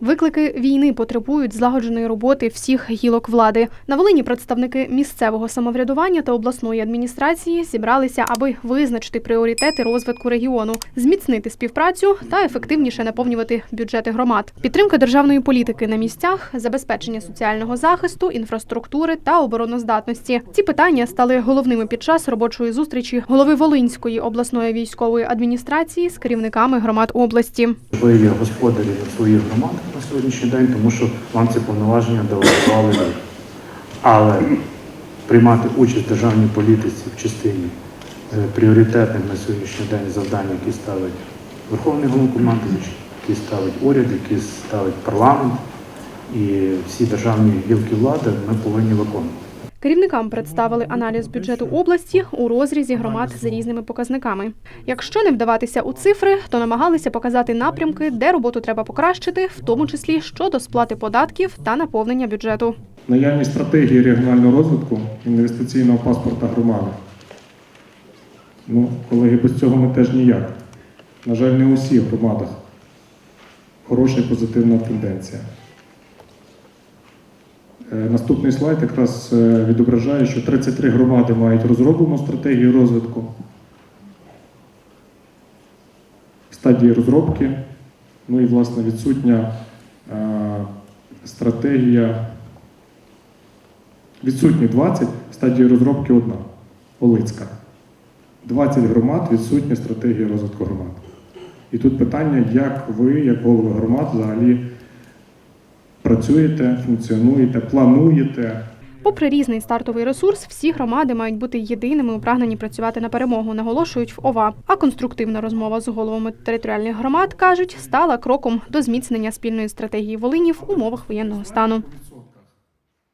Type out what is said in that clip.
Виклики війни потребують злагодженої роботи всіх гілок влади. На Волині представники місцевого самоврядування та обласної адміністрації зібралися, аби визначити пріоритети розвитку регіону, зміцнити співпрацю та ефективніше наповнювати бюджети громад. Підтримка державної політики на місцях, забезпечення соціального захисту, інфраструктури та обороноздатності. Ці питання стали головними під час робочої зустрічі голови Волинської обласної військової адміністрації з керівниками громад області. Ви господарі своїх громад на сьогоднішній день, тому що вам ці повноваження делегували. Але приймати участь в державній політиці в частині е, пріоритетних на сьогоднішній день завдань, які ставить Верховний Головнокомандувач, які ставить уряд, які ставить парламент і всі державні гілки влади, ми повинні виконувати. Керівникам представили аналіз бюджету області у розрізі громад з різними показниками. Якщо не вдаватися у цифри, то намагалися показати напрямки, де роботу треба покращити, в тому числі щодо сплати податків та наповнення бюджету. Наявність стратегії регіонального розвитку інвестиційного паспорта громади. Ну, колеги, без цього ми теж ніяк. На жаль, не у всіх громадах хороша і позитивна тенденція. Е, Наступний слайд якраз е, відображає, що 33 громади мають розроблену стратегію розвитку. Стадії розробки, ну і, власне, відсутня е, стратегія Відсутні 20, стадії розробки одна Олицька. 20 громад відсутня стратегія розвитку громад. І тут питання, як ви, як голови громад, взагалі працюєте, функціонуєте, плануєте. Попри різний стартовий ресурс, всі громади мають бути єдиними у прагненні працювати на перемогу, наголошують в ОВА. А конструктивна розмова з головами територіальних громад кажуть, стала кроком до зміцнення спільної стратегії Волині в умовах воєнного стану.